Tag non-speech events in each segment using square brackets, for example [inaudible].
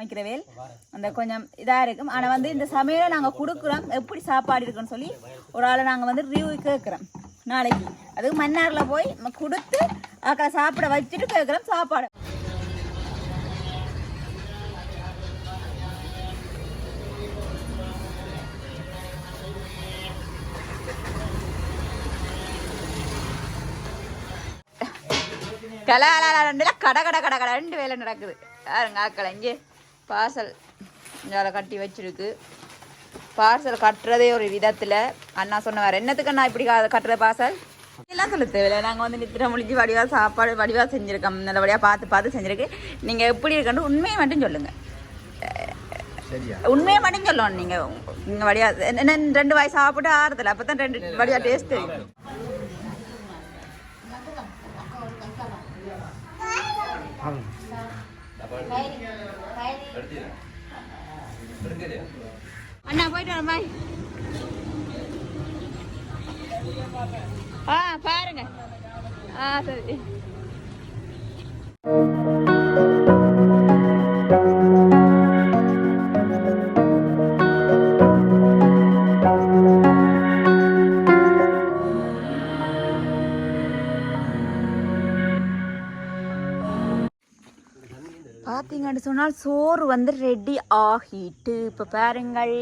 சமைக்கிறவேல் அந்த கொஞ்சம் இதாக இருக்கும். ஆனால் வந்து இந்த சமையலை நாங்கள் கொடுக்குறோம். எப்படி சாப்பாடு இருக்குன்னு சொல்லி ஒரு ஆளை நாங்கள் வந்து ரிவ்யூ கேட்குறோம். நாளைக்கு. அதுக்கு மன்னாரில் போய் கொடுத்து அக்கறை சாப்பிட வச்சுட்டு கேட்குறோம் சாப்பாடு. கலாலாண்டில் கட கட கட கட ரெண்டு வேலை நடக்குது. யாருங்க ஆக்கள் இங்கே. பார்சல் இங்கே கட்டி வச்சிருக்கு. பார்சல் கட்டுறதே ஒரு விதத்தில். அண்ணா சொன்னவார் என்னத்துக்கு அண்ணா இப்படி கட்டுற பார்சல் எல்லாம் சொல்ல தேவையில்லை. நாங்கள் வந்து நித்திர முடிஞ்சு வடிவாக சாப்பாடு வடிவாக செஞ்சுருக்கோம். நல்லபடியாக பார்த்து பார்த்து செஞ்சுருக்கு. நீங்கள் எப்படி இருக்கணும் உண்மையை மட்டும் சொல்லுங்கள் உண்மையை மட்டும் சொல்லணும் நீங்கள் நீங்கள் வடிவா என்ன ரெண்டு வாய் சாப்பிட்டு ஆறுதல. அப்போ தான் ரெண்டு வடிவா டேஸ்ட் தெரியும். அண்ணா போயிட்டு வரேன் பாய் ஆ பாருங்க. ஆ சரி. பார்த்தீங்கன்னு சொன்னால் சோறு வந்து ரெடி ஆகிட்டு இப்போ பாருங்கள்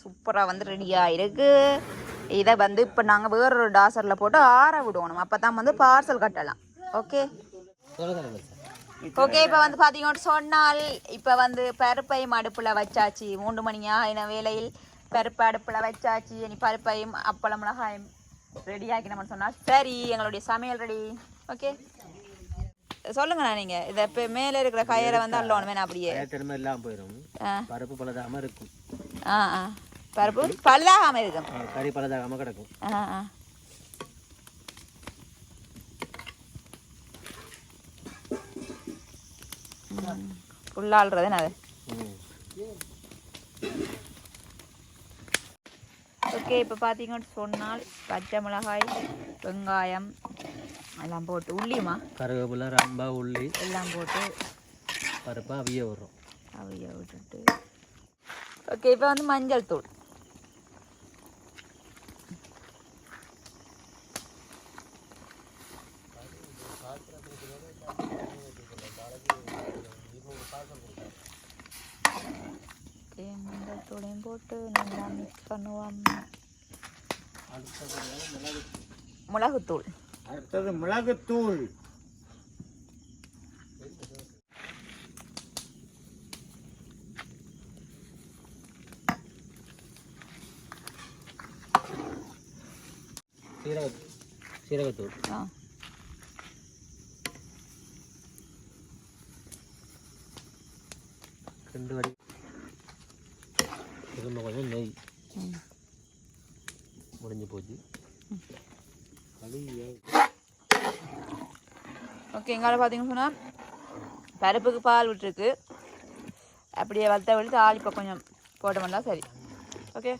சூப்பராக வந்து ரெடி ஆகிருக்கு இதை வந்து இப்போ நாங்கள் வேறொரு டாசரில் போட்டு ஆற விடணும். அப்போ தான் வந்து பார்சல் கட்டலாம். ஓகே ஓகே இப்போ வந்து பார்த்தீங்கன்னு சொன்னால் இப்போ வந்து பருப்பையும் அடுப்பில் வச்சாச்சு. மூன்று மணி ஆகின வேளையில் பருப்பு அடுப்பில் வச்சாச்சு. இனி பருப்பையும் அப்பளம் மிளகாயும் ரெடி ஆக்கினோம்னு சொன்னால் சரி எங்களுடைய சமையல் ரெடி ஓகே சொல்லுங்கண்ணா நீங்கள் இதை இப்போ மேலே இருக்கிற கயிறை வந்து அள்ளணும் அப்படியே. திறமை இல்லாமல் போயிடும் பருப்பு பலதாம இருக்கும். ஆ ஆ. பருப்பு பழுதாகாமல் இருக்கும். கறி பலதாகாம கிடக்கும். ஆ ஆ. ஃபுல்லாள்றது அது. ஓகே இப்போ பார்த்தீங்கன்னு சொன்னால் பச்சை மிளகாய் வெங்காயம் எல்லாம் போட்டு உள்ளியுமா? கருவேப்பிலை ரம்பா உள்ளி. எல்லாம் போட்டு பருப்பு அவிய வரும் அவைய விட்டுட்டு. ஓகே இப்போ வந்து மஞ்சள் தூள். மஞ்சள் தூளையும் போட்டு நல்லா மிக்ஸ் பண்ணுவோம். மிளகுத்தூள். அடுத்தது மிளகுத்தூள். சீரக சீரகத்தூள். ஆ. ரெண்டு வடி திரும்ப கொஞ்சம் நெய் ம் முடிஞ்சு போச்சு ஓகே எங்கால பார்த்தீங்கன்னு சொன்னால் பருப்புக்கு பால் விட்டுருக்கு. அப்படியே வளர்த்த வளர்த்து ஆள் இப்போ கொஞ்சம் போட்டோம்னா சரி. ஓகே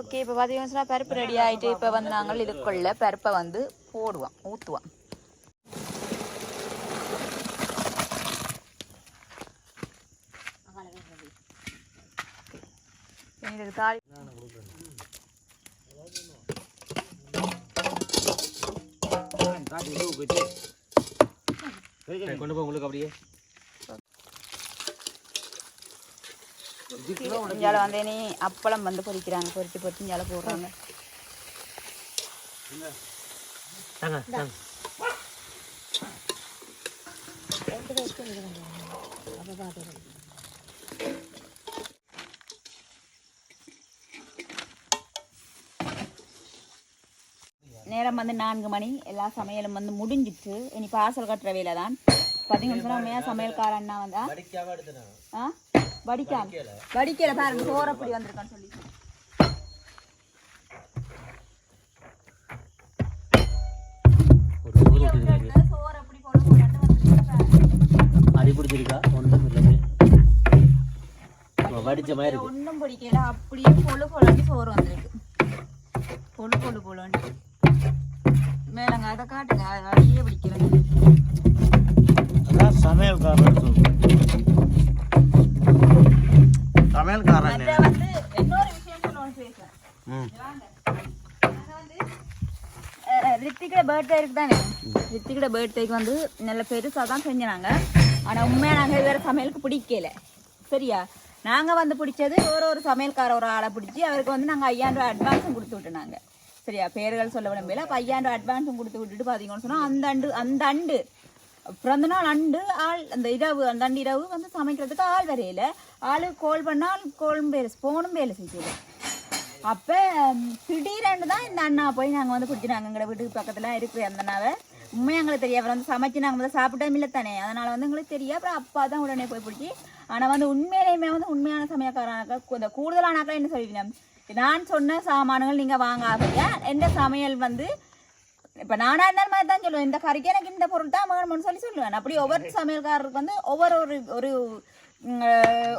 ஓகே இப்போ பார்த்தீங்கன்னு சொன்னால் பருப்பு ரெடி ஆகிட்டு இப்போ வந்து நாங்கள் இதுக்குள்ள பருப்பை வந்து போடுவோம் ஊற்றுவோம் இதுக்கு தாலி தாளி சரி, கொண்டு போய் உங்களுக்கு அப்படியே. இஞ்சால வந்து நீ அப்பளம் வந்து பொரிக்கிறாங்க பொரிச்சு பொரிச்சு இஞ்சால போடுறாங்க. தாங்க நேரம் வந்து நான்கு மணி. எல்லா சமையலும் வந்து முடிஞ்சிட்டு இனி பார்சல் கட்டுற வேலை தான் பார்த்தீங்கன்னு சொன்னா உண்மையா சமையல்கார அண்ணா வந்தா. ஆ? வடிக்காம வடிக்கல. பாருங்க. சோறு அப்படி வந்திருக்கான்னு சொல்லி. ஒரு சோறு விட்டுருக்காங்க சோறு அப்படி போட போடான்னு வந்திருக்கு அடி பிடிச்சிருக்கா ஒன்றும் இல்லைங்க வடிச்ச மாதிரி இருக்கு. ஒன்றும் பிடிக்கல. அப்படியே பொழு பொழுன்னு சோறு வந்திருக்கு. பொழு பொழு பொழுன்னு மேலங்க அதை காட்டுங்க. அதையே பிடிக்கிறேன். அதான் சமையல்காரன் சமையல்காரன் வந்து இன்னொரு விஷயம் சொல்லணும் பேசுறேன். ரித்திகோட பர்த்டேக்கு தானே? ரித்திகோட வந்து நல்ல பெருசாக தான் செஞ்சினாங்க ஆனால் உண்மையாக நாங்கள் வேறு சமையலுக்கு பிடிக்கல. சரியா? நாங்கள் வந்து பிடிச்சது ஒரு ஒரு சமையல்கார ஒரு ஆளை பிடிச்சி அவருக்கு வந்து நாங்கள் ஐயாயிரம் ரூபா அட்வான்ஸும் கொடுத்து விட்டுனாங்க சரியா? பேர்கள் சொல்ல விடம்பில்ல அப்போ ஐயாயிரம் அட்வான்ஸும் கொடுத்து விட்டுட்டு பார்த்தீங்கன்னு சொன்னால் அந்த அண்டு அந்த அண்டு பிறந்த நாள் அண்டு ஆள் அந்த இரவு அந்த அண்டு இரவு வந்து சமைக்கிறதுக்கு ஆள் வரையில ஆளு கோல் பண்ணால் கோலும் வேலை ஃபோனும் வேலை செஞ்சது. அப்போ திடீரென்று தான் இந்த அண்ணா போய் நாங்கள் வந்து பிடிச்சினாங்க எங்களோட வீட்டுக்கு பக்கத்தில் இருக்கிற அந்த அண்ணாவை உண்மையாக எங்களுக்கு தெரியும் அப்புறம் வந்து சமைச்சு நாங்கள் வந்து சாப்பிட்டோம் இல்லை தானே. அதனால் வந்து எங்களுக்கு தெரியும் அப்புறம் அப்பா தான் உடனே போய் பிடிச்சி ஆனால் வந்து உண்மையிலேயுமே வந்து உண்மையான சமையல்காரனாக்க இந்த கூடுதலானாக்கா என்ன சொல்லிடுங்க நான் சொன்ன சாமான்கள் நீங்கள் வாங்காதீங்க. எந்த சமையல் வந்து இப்போ நானாக இருந்தாலும் மாதிரி தான் சொல்லுவேன். இந்த கறிக்கு எனக்கு இந்த பொருள் தான் வேணும்னு சொல்லி சொல்லுவேன். அப்படி ஒவ்வொரு சமையல்காரருக்கு வந்து ஒவ்வொரு ஒரு ஒரு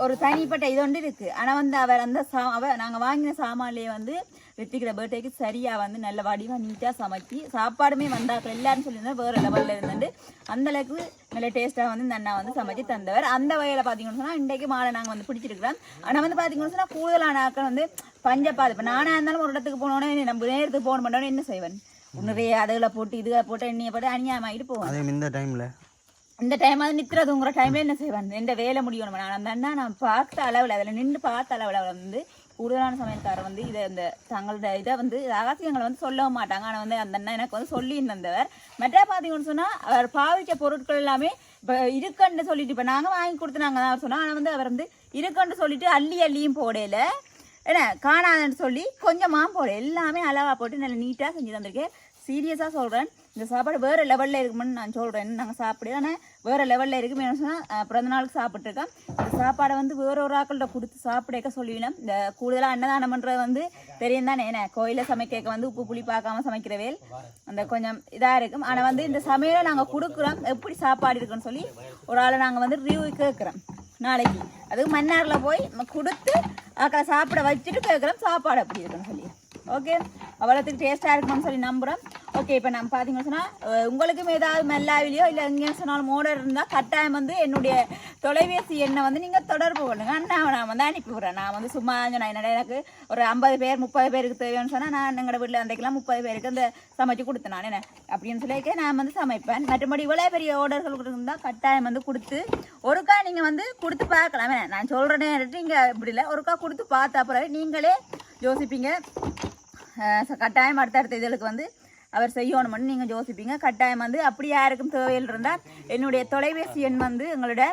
ஒரு தனிப்பட்ட இது ஒன்று இருக்குது ஆனால் வந்து அவர் அந்த சா அவர் நாங்கள் வாங்கின சாமான்லேயே வந்து ரித்திக்கிற பர்த்டேக்கு சரியாக வந்து நல்ல வடிவாக நீட்டாக சமைச்சு சாப்பாடுமே வந்தாக்கள் எல்லாரும் சொல்லியிருந்தா வேறு லெவலில் இருந்துட்டு அந்தளவுக்கு நல்ல டேஸ்ட்டாக வந்து இந்த அண்ணா வந்து சமைச்சு தந்தவர். அந்த வகையில் பார்த்தீங்கன்னு சொன்னால் இன்றைக்கு மாலை நாங்கள் வந்து பிடிச்சிருக்கிறோம். ஆனால் வந்து பார்த்தீங்கன்னு சொன்னால் கூடுதலான ஆட்கள் வந்து பஞ்சப்பாது இப்போ நானாக இருந்தாலும் ஒரு இடத்துக்கு போனோடனே நம்ம நேரத்துக்கு போன மாட்டோன்னு என்ன செய்வேன்? நிறைய அதுகளை போட்டு இதுகளை போட்டு எண்ணெயை போட்டு அநியாயமாகிட்டு போவேன். இந்த டைமில் இந்த டைம் அது நித்திர தூங்குற டைம்ல என்ன செய்வான்? இந்த வேலை முடியணும் நான் அந்த அண்ணா நான் பார்த்த அளவில் அதில் நின்று பார்த்த அளவில் வந்து கூடுதலான சமையல்காரர் வந்து இதை இந்த தங்களோட இதை வந்து ரகசியங்களை வந்து சொல்லவும் மாட்டாங்க. ஆனால் வந்து அந்த அண்ணா எனக்கு வந்து சொல்லி தந்தவர். மற்ற பார்த்தீங்கன்னு சொன்னால் அவர் பாவிச்ச பொருட்கள் எல்லாமே இப்போ இருக்குன்னு சொல்லிட்டு இப்போ நாங்கள் வாங்கி கொடுத்து நாங்கள் தான் சொன்னோம். ஆனால் வந்து அவர் வந்து இருக்குன்னு சொல்லிட்டு அள்ளி அள்ளியும் போடையில என்ன காணாதன்னு சொல்லி கொஞ்சமாக போடு. எல்லாமே அளவாக போட்டு நல்லா நீட்டாக செஞ்சு தந்திருக்கேன். சீரியஸாக சொல்கிறேன் இந்த சாப்பாடு வேறு லெவலில் இருக்குமென்னு நான் சொல்கிறேன் நாங்கள் சாப்பிடு ஆனால் வேறு லெவலில் இருக்குமே சொன்னால் பிறந்த நாளுக்கு சாப்பிட்ருக்கேன் இந்த சாப்பாடை வந்து வேற ஒரு ஆக்கள்கிட்ட கொடுத்து சாப்பிடக்க சொல்லிவிடும். இந்த கூடுதலாக அன்னதானம் பண்ணுறது வந்து தெரியும் தானே. என்ன கோயிலில் சமைக்க வந்து உப்பு புளி பார்க்காம சமைக்கிறவேல் அந்த கொஞ்சம் இதாக இருக்கும். ஆனால் வந்து இந்த சமையலை நாங்கள் கொடுக்குறோம். எப்படி சாப்பாடு இருக்குன்னு சொல்லி ஒரு ஆளை நாங்கள் வந்து ரிவ்யூ கேட்குறோம் நாளைக்கு. அதுவும் மன்னாரில் போய் நம்ம கொடுத்து அக்கறை சாப்பிட வச்சுட்டு கேட்குறோம். சாப்பாடு அப்படி இருக்குன்னு சொல்லி. ஓகே அவ்வளோத்துக்கு டேஸ்ட்டாக இருக்கணும்னு சொல்லி நம்புகிறோம் ஓகே இப்போ நம்ம பார்த்தீங்கன்னு சொன்னால் உங்களுக்கும் ஏதாவது மெல்லாவிலையோ இல்லை எங்கேயும் சொன்னாலும் மோடர் இருந்தால் கட்டாயம் வந்து என்னுடைய தொலைபேசி எண்ணை வந்து நீங்கள் தொடர்பு பண்ணுங்கள் நான் நான் வந்து அனுப்பி விட்றேன். நான் வந்து சும்மா நான் என்னடா எனக்கு ஒரு ஐம்பது பேர் முப்பது பேருக்கு தேவைன்னு சொன்னால் நான் எங்களோட வீட்டில் அன்றைக்கெல்லாம் முப்பது பேருக்கு அந்த சமைச்சு கொடுத்தேன் நான். என்ன அப்படின்னு சொல்லிக்க நான் வந்து சமைப்பேன். மற்றபடி இவ்வளோ பெரிய ஆர்டர்கள் இருந்தால் கட்டாயம் வந்து கொடுத்து ஒருக்கா நீங்கள் வந்து கொடுத்து பார்க்கலாம். நான் சொல்கிறேனே நீங்கள் இப்படி இல்லை. ஒருக்கா கொடுத்து பார்த்த அப்புறம் நீங்களே யோசிப்பீங்க. கட்டாயம் அடுத்தடுத்த இதழுக்கு வந்து அவர் செய்யணும்னு நீங்கள் யோசிப்பீங்க. கட்டாயம் வந்து அப்படி யாருக்கும் தேவையில் இருந்தால் என்னுடைய தொலைபேசி எண் வந்து எங்களோட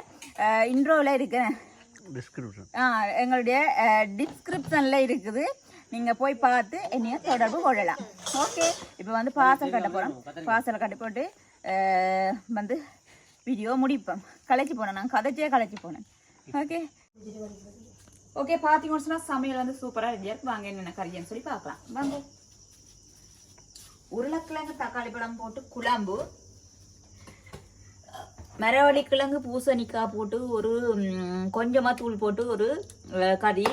இன்ட்ரோவில் இருக்கு. டிஸ்கிரிப்ஷன் ஆ எங்களுடைய டிஸ்கிரிப்ஷனில் இருக்குது. நீங்கள் போய் பார்த்து என்னைய தொடர்பு கொள்ளலாம். ஓகே இப்போ வந்து பார்சல் கட்ட போகிறோம் பார்சல் கட்டி போட்டு வந்து வீடியோ முடிப்போம். கலைச்சி போனேன் நான். கதைச்சே கலைச்சி போனேன். ஓகே ஓகே பார்த்தீங்கன்னு சொன்னால் சமையல் வந்து சூப்பராக ரெடியாக இருக்கு. வாங்க என்னென்ன கறின்னு சொல்லி பார்க்கலாம். வாங்க. உருளைக்கிழங்கு தக்காளி பழம் போட்டு குழம்பு. மரவள்ளி கிழங்கு பூசணிக்காய் போட்டு ஒரு ம், கொஞ்சமா தூள் போட்டு ஒரு கறி.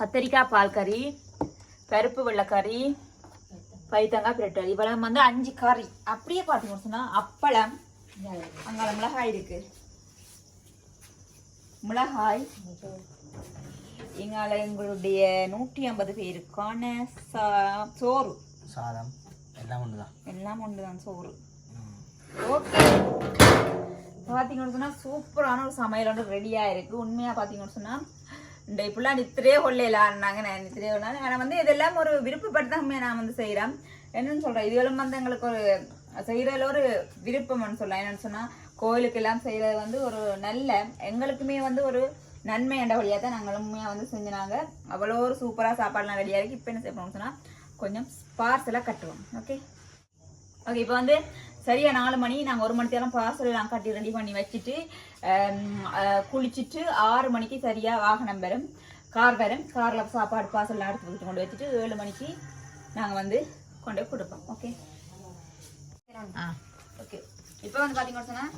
கத்தரிக்காய் பால் கறி பருப்பு வெள்ளைக்கறி பைத்தங்காய் பிரட்டல் இவ்வளவு வந்து அஞ்சு கறி. அப்படியே பார்த்தீங்கன்னு சொன்னா அப்பளம் அங்கால மிளகாய் இருக்கு. மிளகாய். இங்கால எங்களுடைய நூற்றி ஐம்பது பேருக்கான சோறு. சாதம் எல்லாம் ஒன்று தான் எல்லாம் ஒன்றுதான் சோறு. ஓகே பார்த்தீங்கன்னு சொன்னால் சூப்பரான ஒரு சமையல் ஒன்று ரெடியாக இருக்குது உண்மையாக பார்த்தீங்கன்னு சொன்னால் இந்த இப்படிலாம் நித்திரே கொள்ளையிலான்னாங்க நான் நித்திரே கொள்ளாங்க ஆனால் வந்து இதெல்லாம் ஒரு விருப்பப்பட்டு தான் நான் வந்து செய்கிறேன் என்னன்னு சொல்கிறேன் இதுவெல்லாம் வந்து எங்களுக்கு ஒரு செய்கிறதுல ஒரு விருப்பம்னு சொல்லலாம் என்னன்னு சொன்னால் கோயிலுக்கு எல்லாம் செய்கிறது வந்து ஒரு நல்ல எங்களுக்குமே வந்து ஒரு நன்மை என்ற வழியாக தான் நாங்கள் உண்மையாக வந்து செஞ்சினாங்க. அவ்வளோ ஒரு சூப்பராக சாப்பாடுலாம் ரெடியாக இருக்குது இப்போ என்ன செய்யணும்னு சொன்னால் கொஞ்சம் பார்சலாக கட்டுவோம். ஓகே ஓகே இப்போ வந்து சரியா நாலு மணி நாங்கள் ஒரு மணி நேரம் பார்சல் எல்லாம் கட்டி ரெடி பண்ணி வச்சுட்டு குளிச்சுட்டு ஆறு மணிக்கு சரியாக வாகனம் வரும் கார் வரும். காரில் சாப்பாடு பார்சல் எடுத்து கொண்டு வச்சுட்டு ஏழு மணிக்கு நாங்கள் வந்து கொண்டு போய் கொடுப்போம். ஓகே ஆ. ஓகே இப்போ வந்து பார்த்தீங்கன்னு சொன்னால்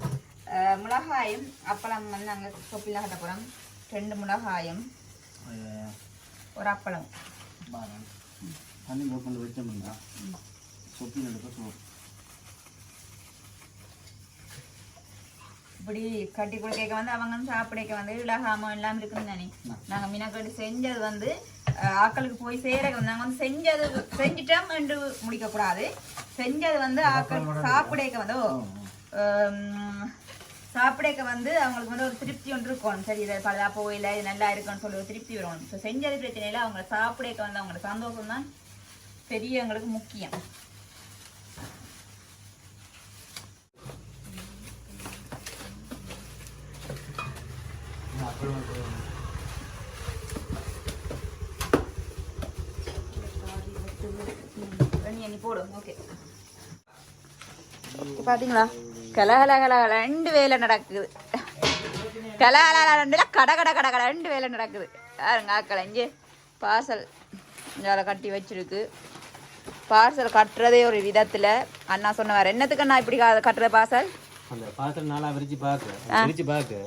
மிளகாயும் அப்பளம் வந்து நாங்கள் தொப்பிலாம் கட்ட போகிறோம் ரெண்டு மிளகாயும் ஒரு அப்பளம். தண்ணி போட்டு வச்சோம்னா சொப்பி நடக்க இப்படி கட்டி கொடுக்க வந்து அவங்க வந்து சாப்பிடக்க வந்து இலகாம எல்லாம் இருக்குன்னு தானே. நாங்க மீனாக்கட்டி செஞ்சது வந்து அஹ், ஆட்களுக்கு போய் சேர நாங்க வந்து செஞ்சது செஞ்சிட்டோம் என்று முடிக்க கூடாது செஞ்சது வந்து ஆக்கள் சாப்பிடக்க வந்து சாப்பிடக்க வந்து அவங்களுக்கு வந்து ஒரு திருப்தி ஒன்று இருக்கணும் சரி இதை பலதா போயில இது நல்லா இருக்குன்னு சொல்லி ஒரு திருப்தி வரும். ஸோ செஞ்சது பிரச்சனை இல்லை அவங்க சாப்பிடக்க வந்து அவங்களோட சந்தோஷம் தான் பெரிய எங்களுக்கு முக்கியம் நீ போடும் ஓகே. ஓகே பாத்தீங்களா? கலகல கலகல ரெண்டு வேலை நடக்குது. கலகல ரெண்டுல கட கட கட கட ரெண்டு வேலை நடக்குது. யாருங்க ஆக்களை இங்கே பார்சல் இங்கே கட்டி வச்சிருக்கு. பார்சல் கட்டுறதே ஒரு விதத்தில். அண்ணா சொன்னவார் என்னத்துக்கு அண்ணா இப்படி கட்டுற பார்சல்? அந்த பாத்திரம் நாளா விரிச்சு பாக்கு. விரிச்சு பாக்கு.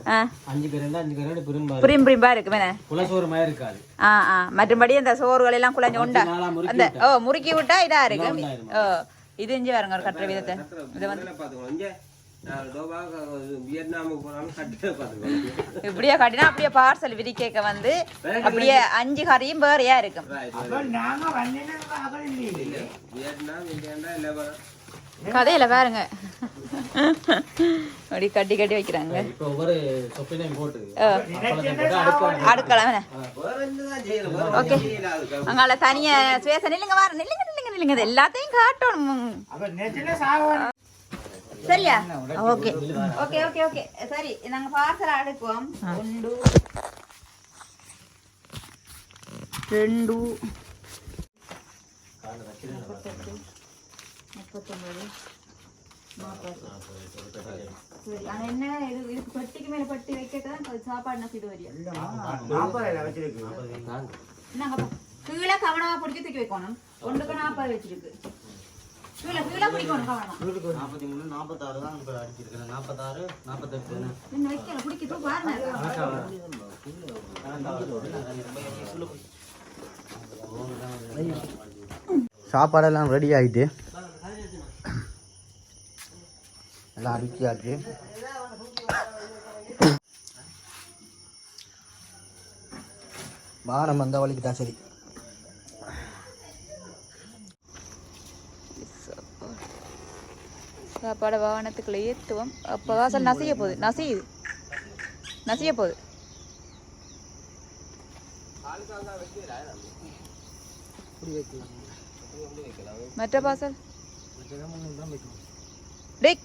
அஞ்சு கரண்டு அஞ்சு கரண்டு பெரும்பாலும் புரியும் புரியும்பா இருக்கு வேணே புலசோறு மாதிரி இருக்காது. ஆ ஆ. மற்றபடி அந்த சோறுகள் எல்லாம் குழஞ்சு உண்டா? அந்த ஓ முறுக்கி விட்டா இதா இருக்கு. ஓ. இது இஞ்சி வருங்க ஒரு கட்டுற விதத்தை இது வந்து இப்படியே கட்டினா அப்படியே பார்சல் விரிக்கேக்க வந்து அப்படியே அஞ்சு கறியும் வேறையா இருக்கும் கதையில பாருங்க அப்படி கட்டி கட்டி வைக்கிறாங்க அடுக்கலாம் ஓகே அங்கால தனியா சுவேச நில்லுங்க வார நில்லுங்க நில்லுங்க நில்லுங்க இது எல்லாத்தையும் காட்டணும். அப்ப நெத்தில சாவன். சரியா? ஓகே. Okay okay okay. சரி நாங்க பார்சல் அடுக்குவோம் ஒன்று ரெண்டு முப்பத்தொன்பது என்ன இது? இதுக்கு பட்டிக்கு மேல பட்டி வைக்கதான் அது சாப்பாடு நசிட்டு வரியா? கீழே கவனமா பிடிச்சி தூக்கி வைக்கணும். ஒன்றுக்கு நாற்பது வச்சிருக்கு. கீழே கீழே பிடிக்கணும் கவனமா. நாற்பத்தி மூணு நாற்பத்தாறு தான் இப்போ நாற்பத்தாறு நாற்பத்தெட்டு இன்னும் வைக்கல. பிடிக்க பாருங்க சாப்பாடெல்லாம் ரெடி ஆகிட்டு எல்லாம் அடிச்சாச்சு வானம் வந்த வழிக்கு தான் சரி. சாப்பாடு வாகனத்துக்குள்ள ஏற்றுவோம் அப்போ வாசல் நசைய போகுது. நசையுது. நசைய போகுது. மற்ற பாசல்? டேய்.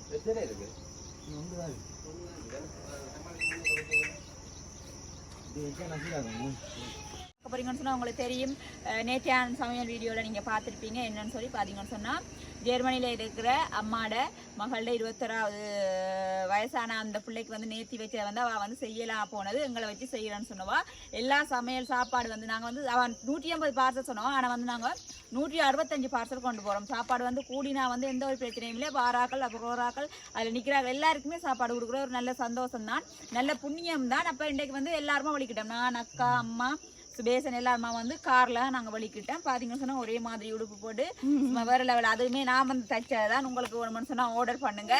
பார்க்க போறீங்கன்னு உங்களுக்கு தெரியும். அஹ் நேற்றையான சமையல் வீடியோவில் நீங்கள் பார்த்துருப்பீங்க. என்னன்னு சொல்லி பார்த்தீங்கன்னு சொன்னால் ஜெர்மனியில் இருக்கிற அம்மாட மகளோட இருபத்தொராவது வயசான அந்த பிள்ளைக்கு வந்து நேர்த்தி வச்ச வந்து அவள் வந்து செய்யலாம் போனது. எங்களை வச்சு செய்யலான்னு சொன்னவா. எல்லா சமையல் சாப்பாடு வந்து நாங்கள் வந்து அவன் நூற்றி ஐம்பது பார்சல் சொன்னோம். ஆனால் வந்து நாங்கள் நூற்றி அறுபத்தஞ்சு பார்சல் கொண்டு போகிறோம் சாப்பாடு வந்து கூடினா வந்து எந்த ஒரு பிரச்சனையும் இல்லை. வாராக்கள் அப்புறோராக்கள் அதில் நிற்கிறார்கள் எல்லாருக்குமே சாப்பாடு கொடுக்குற ஒரு நல்ல சந்தோஷம் தான் நல்ல புண்ணியம் தான் அப்போ இன்றைக்கு வந்து எல்லாருமே வலிக்கிட்டோம் நான் அக்கா அம்மா சுபேசன் எல்லாருமா வந்து கார்ல நாங்கள் வலிக்கிட்டோம். பார்த்தீங்கன்னு சொன்னால் ஒரே மாதிரி உடுப்பு போட்டு வேற லெவல் அதுவுமே நான் வந்து தச்சதான் உங்களுக்கு ஒரு மனுஷனா ஆர்டர் பண்ணுங்க.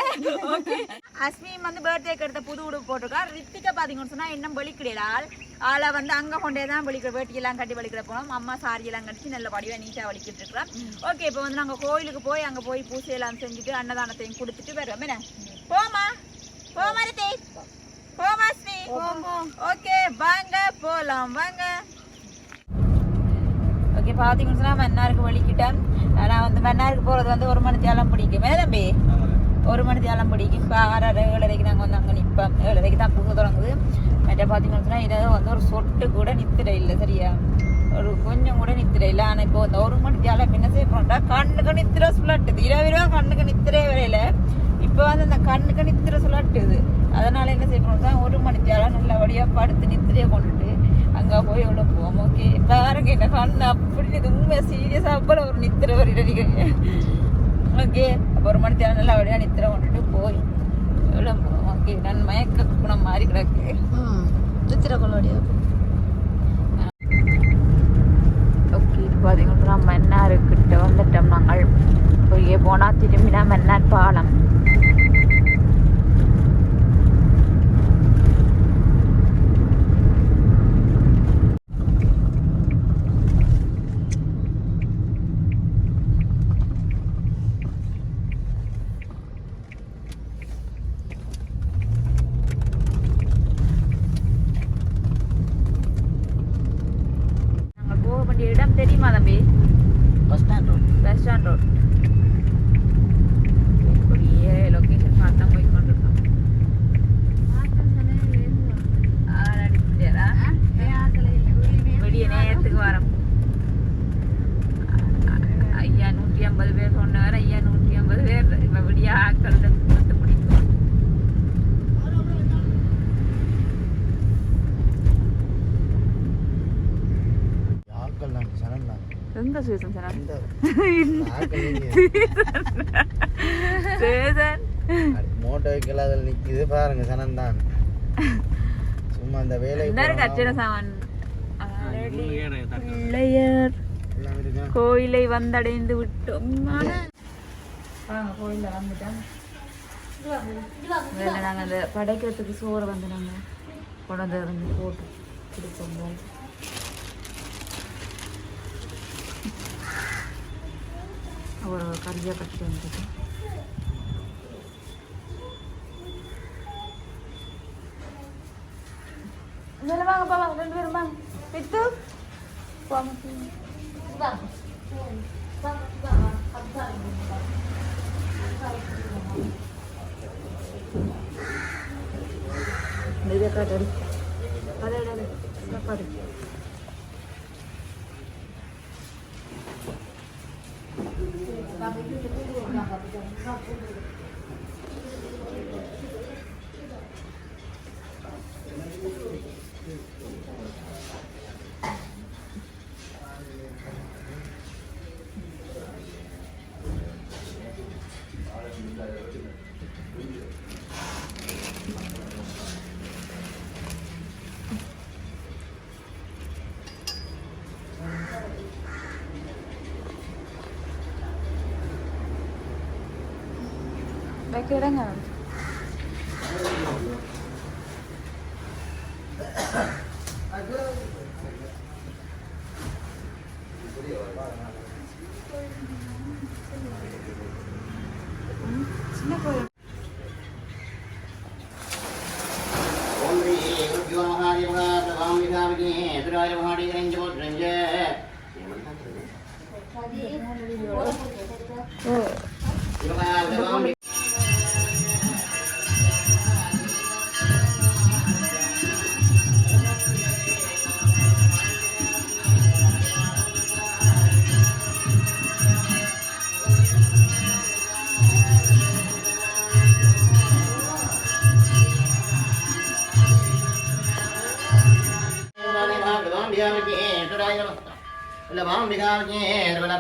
ஓகே அஸ்மி வந்து பர்த்டேக்கு எடுத்த புது உடுப்பு போட்டிருக்கா ரித்திகா பார்த்தீங்கன்னு சொன்னால் இன்னும் வலிக்கிடையாள் ஆளை வந்து அங்கே கொண்டே தான் வலிக்கிற வேட்டியெல்லாம் கட்டி வலிக்கிற போனோம். அம்மா சாரியெல்லாம் கட்டிச்சு நல்ல வடிவாக நீட்டாக வலிக்கிட்டு இருக்கிறோம் ஓகே இப்போ வந்து நாங்கள் கோயிலுக்கு போய் அங்கே போய் பூசையெல்லாம் செஞ்சுட்டு அன்னதானத்தையும் கொடுத்துட்டு வருவோம். என்ன? போமா போமா ரித்தி. போமா ஸ்ரீ ஓகே வாங்க போலாம் வாங்க. இங்கே பார்த்தீங்கன்னு சொன்னால் மன்னாருக்கு வலிக்கிட்டேன். நான் வந்து மன்னாருக்கு போகிறது வந்து ஒரு மணி தேலம் பிடிக்கும். ஏன் தம்பி? ஒரு மணி தேலம் பிடிக்கும். இப்போ ஆறரை ஏழரைக்கு நாங்கள் வந்து அங்கே நிற்போம் ஏழரைக்கு தான் பூங்க தொடங்குது. மற்ற பார்த்தீங்கன்னு சொன்னால் இதை வந்து ஒரு சொட்டு கூட நித்திர இல்லை சரியா? ஒரு கொஞ்சம் கூட நித்திர இல்லை. ஆனால் இப்போ இந்த ஒரு மணி தேலம் என்ன செய்ய போகிறோம்டா கண்ணுக்கு நித்திர சுழட்டுது. இரவு இரவு கண்ணுக்கு நித்திரே வரையில இப்போ வந்து அந்த கண்ணுக்கு நித்திர சுழட்டுது. அதனால என்ன செய்ய போகிறோம்னா ஒரு மணி தேலம் நல்லபடியாக படுத்து நித்திரையை கொண்டுட்டு அங்கே போய் விழுப்புவோம் ஓகே பாருங்க என்ன கண்ணு அப்படி இது உண்மை சீரியஸாக அப்புறம் ஒரு நித்திர வரிடுறீங்க ஓகே அப்போ ஒரு மணி தேவை நல்லா அப்படியே நித்திர கொண்டுட்டு போய் விழுப்புவோம் ஓகே நான் மயக்க குணம் மாதிரி கிடக்கு நித்திர கொள்ளோடைய ஓகே பார்த்தீங்கன்னா மன்னாருக்கிட்ட வந்துட்டோம் நாங்கள் போய் போனால் திரும்பினா மன்னார் பாலம் எங்க சீசன் சனா இந்த ஆக்கள் சேதன் மோட்டோ வைக்கல அதில் நிற்கிது பாருங்க சனந்தான். சும்மா அந்த வேலை கச்சன சாமான். பிள்ளையர். கோயிலை வந்தடைந்து விட்டோம். வாங்க கோயிலில் வந்துட்டோம். வேலை நாங்கள் அந்த படைக்கிறதுக்கு சோறு வந்து நாங்கள் கொண்டு வந்து போட்டு கொடுப்போம். போல. ஒரு கறியாக கட்டிட்டு வந்துட்டு இதில் வாங்க பாப்பா ரெண்டு பேரும் வாங்க பித்து வாங்க இதை காட்டு அதை அதை சாப்பாடு வைக்க இடங்க சின்ன கோயில் ஓம் ஸ்ரீ குருபியோ കിഴങ്ങാണ് ചിന്ന കോഴി ഓ.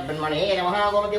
ಬ್ರಹ್ಮಣೇ ನಮಃ ಗೋಮತಿ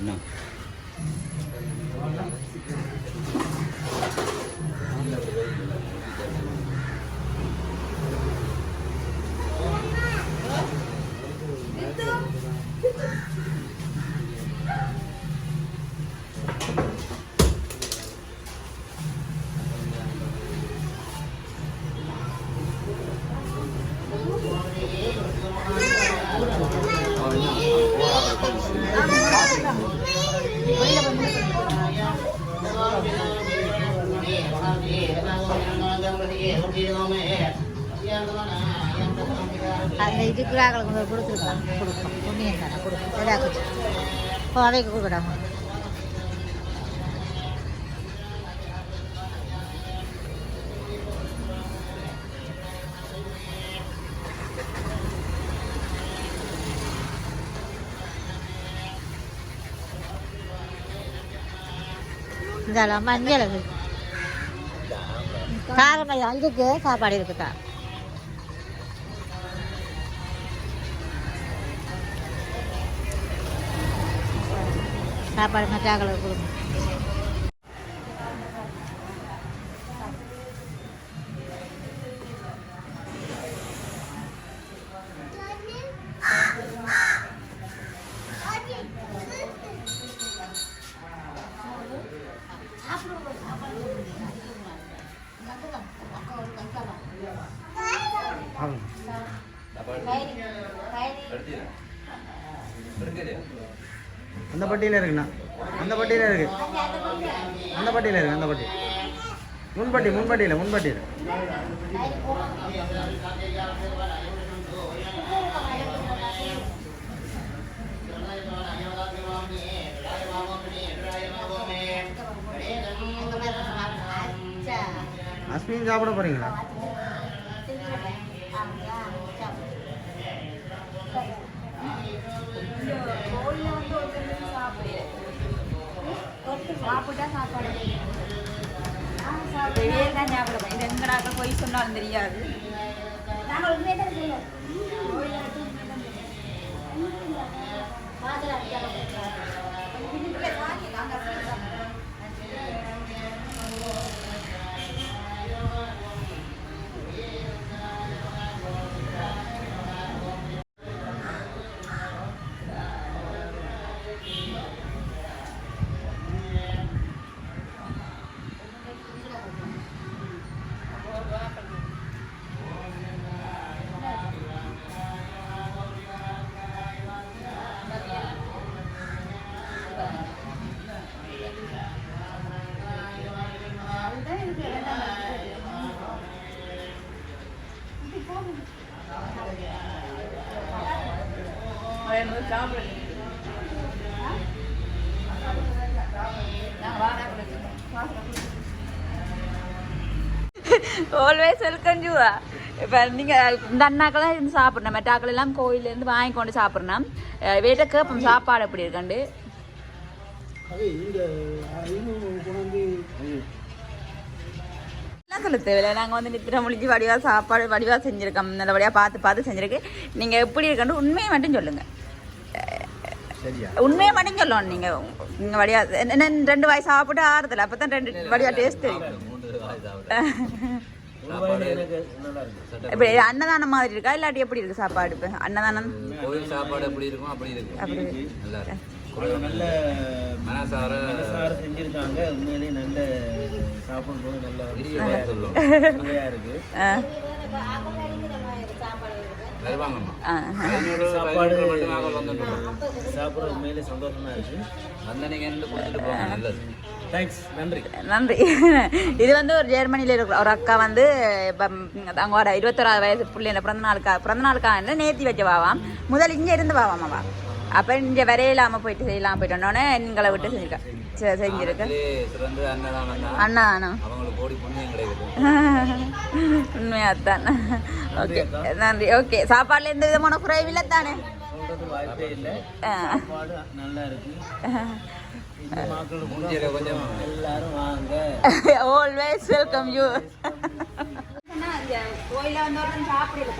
No. அவைக்கு கொடுக்குறாங்க இதெல்லாம் மஞ்சள் காரணம் இதுக்கு சாப்பாடு இருக்குதா சாப்பாடு மச்சாக்களுக்கு கொடுங்க அந்த பட்டியில் இருக்குண்ணா முன்பட்டியில் முன்பட்டியில். அஸ்மின் சாப்பிட போறீங்களா? சாப்பிட்டா சாப்பாடு. வெளியே தான் சாப்பிடுவேன் இது எங்கடாக்க போய் சொன்னாலும் தெரியாது. ஆல்வேஸ் வெல்கம் ஜூவா இப்போ நீங்கள் இந்த அண்ணாக்கெல்லாம் இருந்து சாப்பிட்ணும். மெட்டாக்கள் எல்லாம் கோயிலேருந்து வாங்கி கொண்டு சாப்பிட்றோம் வேட்ட கேட்போம் சாப்பாடு எப்படி இருக்கண்டு சொல்ல தேவையில்ல. நாங்கள் வந்து நித்திர முழிஞ்சு வடிவாக சாப்பாடு வடிவாக செஞ்சுருக்கோம். நல்லபடியாக பார்த்து பார்த்து செஞ்சுருக்கு. நீங்கள் எப்படி இருக்கண்டு உண்மையை மட்டும் சொல்லுங்கள் உண்மையை மட்டும் சொல்லணும் நீங்கள் நீங்கள் வடிவா என்ன ரெண்டு வாய் சாப்பிட்டு ஆறுதல அப்போ தான் ரெண்டு வடிவா டேஸ்ட் தெரியும் இப்படி அன்னதானம் மாதிரி இருக்கா இல்லாட்டி எப்படி இருக்கு சாப்பாடு இப்போ அன்னதானம் கோயில் சாப்பாடு எப்படி இருக்கும் அப்படி இருக்கும் அப்படி இருக்கு. நல்லா இருக்கும் நல்ல மனசார சாறு செஞ்சிருக்காங்க உண்மையிலேயே நல்ல சாப்பிடும்போது நல்லா இருக்கு ஆ, வருவாங்கம்மா ஆ. ஐநூறு சாப்பாடு சந்தோஷமா இருக்கு நீங்கள் கொடுத்துட்டு போங்க நல்லது. நன்றி. நன்றி. [laughs] இது வந்து ஒரு ஜெர்மனியில் இருக்கிற ஒரு அக்கா வந்து இப்போ அவங்களோட இருபத்தொராது வயசு பிள்ளைங்க பிறந்த நாளுக்கா பிறந்த நாளுக்கா நேர்த்தி வச்ச வாவாம் முதல் இங்கே இருந்து வாவாம் அவா. அப்போ இங்கே வரையிலாமல் போயிட்டு செய்யலாம் போயிட்டு வந்தோடனே எங்களை விட்டு செஞ்சிருக்கேன் செ- செஞ்சிருக்கேன் அதிலே சிறந்த அன்னதானம் தான் ஓகே. நன்றி. ஓகே. சாப்பாடுல எந்த விதமான தானே? வாய்ப்பே இல்லை. ஆ. சாப்பாடு நல்லா இருக்கு. இந்த மக்களுக்கு மூஞ்சியில கொஞ்சம் எல்லாரும் வாங்க. ஆல்வேஸ் வெல்கம் யூ கோயில வந்தவரும் சாப்பிடல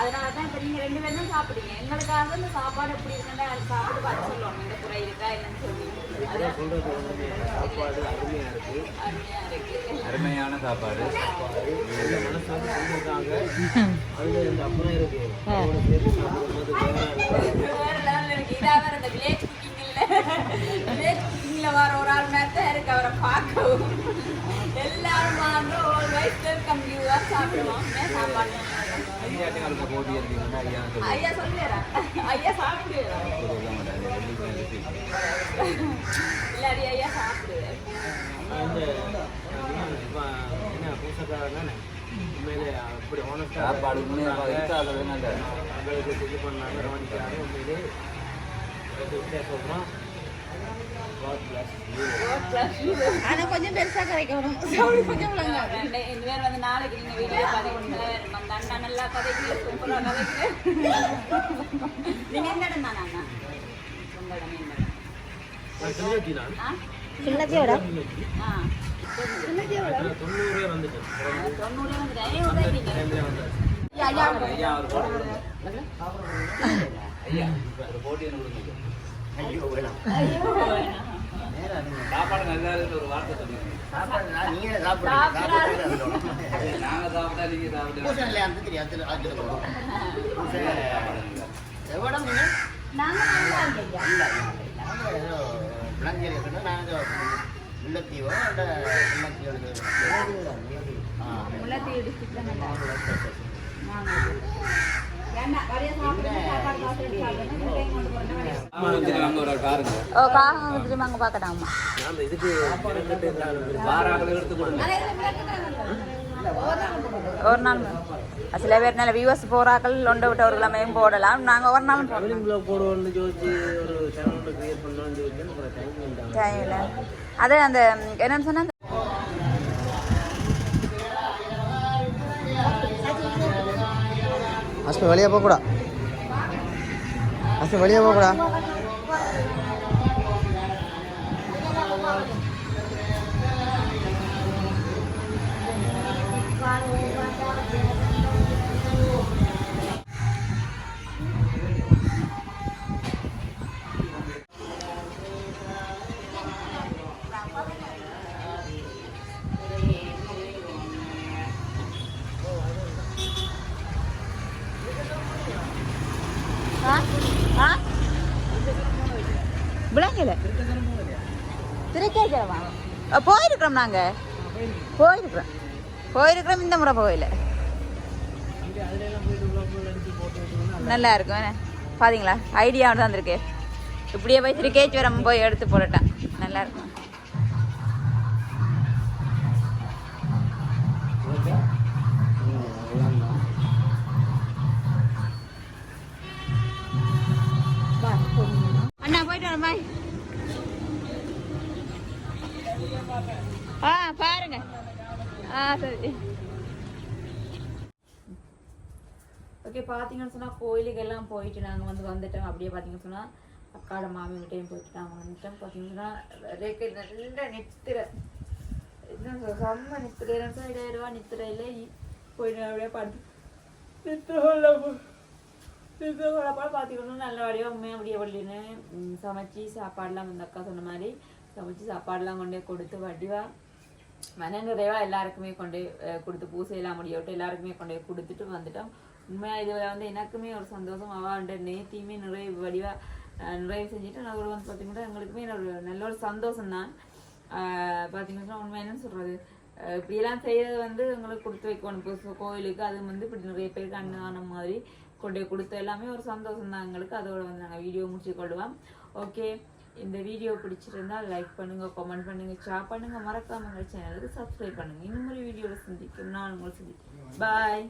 அதனால தான் இப்போ நீங்கள் ரெண்டு பேரும் தான் சாப்பிடுங்க எங்களுக்காக இந்த சாப்பாடு எப்படி இருக்குன்னா சாப்பிட்டு பார்த்து சொல்லுவாங்க இந்த குறை இருக்கா என்னன்னு சொல்லி சாப்பாடு அருமையா இருக்கு அருமையாக இருக்கு அருமையான சாப்பாடு அப்புறம் இருக்கு அதோட சேர்த்து சாப்பிடும்போது வேற வேற level இருக்கு. இதா வேற இந்த village cooking இல்ல. village cooking ல வர ஒரு ஆள் மாதிரி தான் இருக்கு அவரை பார்க்கவும். எல்லாரும் welcome you ஆ சாப்பிடுவோம். ஏன் சாப்பாடு? சாப்பாடு இது பண்ணாங்க கவனிக்கிறாங்க உண்மையிலே. ஆனா கொஞ்சம் பெருசா கிடைக்கணும் கொஞ்சம் நாளைக்கு நீங்க வீடியோ நல்லா கதைக்கு சூப்பரா கதைக்கு நீங்க எந்த இடம் தான் அண்ணா உங்க இடம் எந்த இடம்? ஆ? தொண்ணூறே வந்துட்டேன். தொண்ணூறு வந்துட்டு சாப்பாடு நல்லா ஒரு வார்த்தை சொல்லுங்க இல்லையா அந்த முல்லைத்தீவோ இல்லை ஒரு ஓ அங்கே ஒரு நாள். சில பேர் நல்ல வியூவர்ஸ் போறாக்கள் லொண்டை விட்டவர்களாமையும் போடலாம் நாங்கள் ஒரு நாள் போடலாம் Traveling அது அந்த என்னன்னு சொன்னா அஸ்மி வெளியே போகக்கூடா. அஸ்மி வெளியே போகக்கூடா. ஆ? விளங்கல திருக்கேஜரவா போயிருக்கிறோம் நாங்கள் போயிருக்கிறோம். போயிருக்கிறோம் இந்த முறை போகல. நல்லா இருக்கும் என்ன? பாத்தீங்களா? ஐடியா தான் இருக்கு இப்படியே போய் திருக்கேச்சுவரம் போய் எடுத்து போடட்டேன் நல்லா இருக்கும். சரி ஓகே பார்த்தீங்கன்னு சொன்னால் கோயிலுக்கெல்லாம் போயிட்டு நாங்கள் வந்து வந்துட்டோம். அப்படியே பார்த்தீங்கன்னு சொன்னால் அக்காட மாமி வீட்டையும் போயிட்டு நாங்கள் வந்துட்டோம். பார்த்தீங்கன்னா நல்ல நித்திரை. என்ன செம்ம நித்திரை. ரெண்டு நித்திரையில் போயிட்டு அப்படியே படுத்து நித்திரோல நித்திரை பார்த்தீங்கன்னா நல்ல உண்மையாக அப்படியே வள்ளின்னு சமைச்சு சாப்பாடுலாம் வந்து அக்கா சொன்ன மாதிரி சமைச்சு சாப்பாடுலாம் கொண்டு போய் கொடுத்து வடிவா மனநிறைவா எல்லாருக்குமே கொண்டு கொடுத்து பூசையெல்லாம் முடியவிட்டு எல்லாருக்குமே கொண்டு போய் கொடுத்துட்டு வந்துட்டோம். உண்மையா இதுல வந்து எனக்குமே ஒரு சந்தோஷம் அவாண்ட நேத்தியுமே நிறைவு வடிவா நிறைவு செஞ்சுட்டு நான் வந்து பார்த்தீங்கன்னா எங்களுக்குமே ஒரு நல்ல ஒரு சந்தோஷம் தான் பார்த்தீங்கன்னா உண்மை என்னன்னு சொல்றது? இப்படியெல்லாம் செய்யறது வந்து எங்களுக்கு கொடுத்து வைக்கணும். இப்போ கோயிலுக்கு அது வந்து இப்படி நிறைய பேருக்கு அன்னதானம் மாதிரி கொண்டு போய் கொடுத்து எல்லாமே ஒரு சந்தோஷம் தான் எங்களுக்கு. அதோட வந்து நாங்கள் வீடியோ முடிச்சு கொள்வோம் ஓகே இந்த வீடியோ பிடிச்சிருந்தால் லைக் பண்ணுங்க கமெண்ட் பண்ணுங்க ஷேர் பண்ணுங்க. மறக்காம சேனலுக்கு சப்ஸ்கிரைப் பண்ணுங்கள் இன்னும் ஒரு வீடியோவில் சந்திக்கும். நான் உங்களை சந்திக்கிறேன். பாய்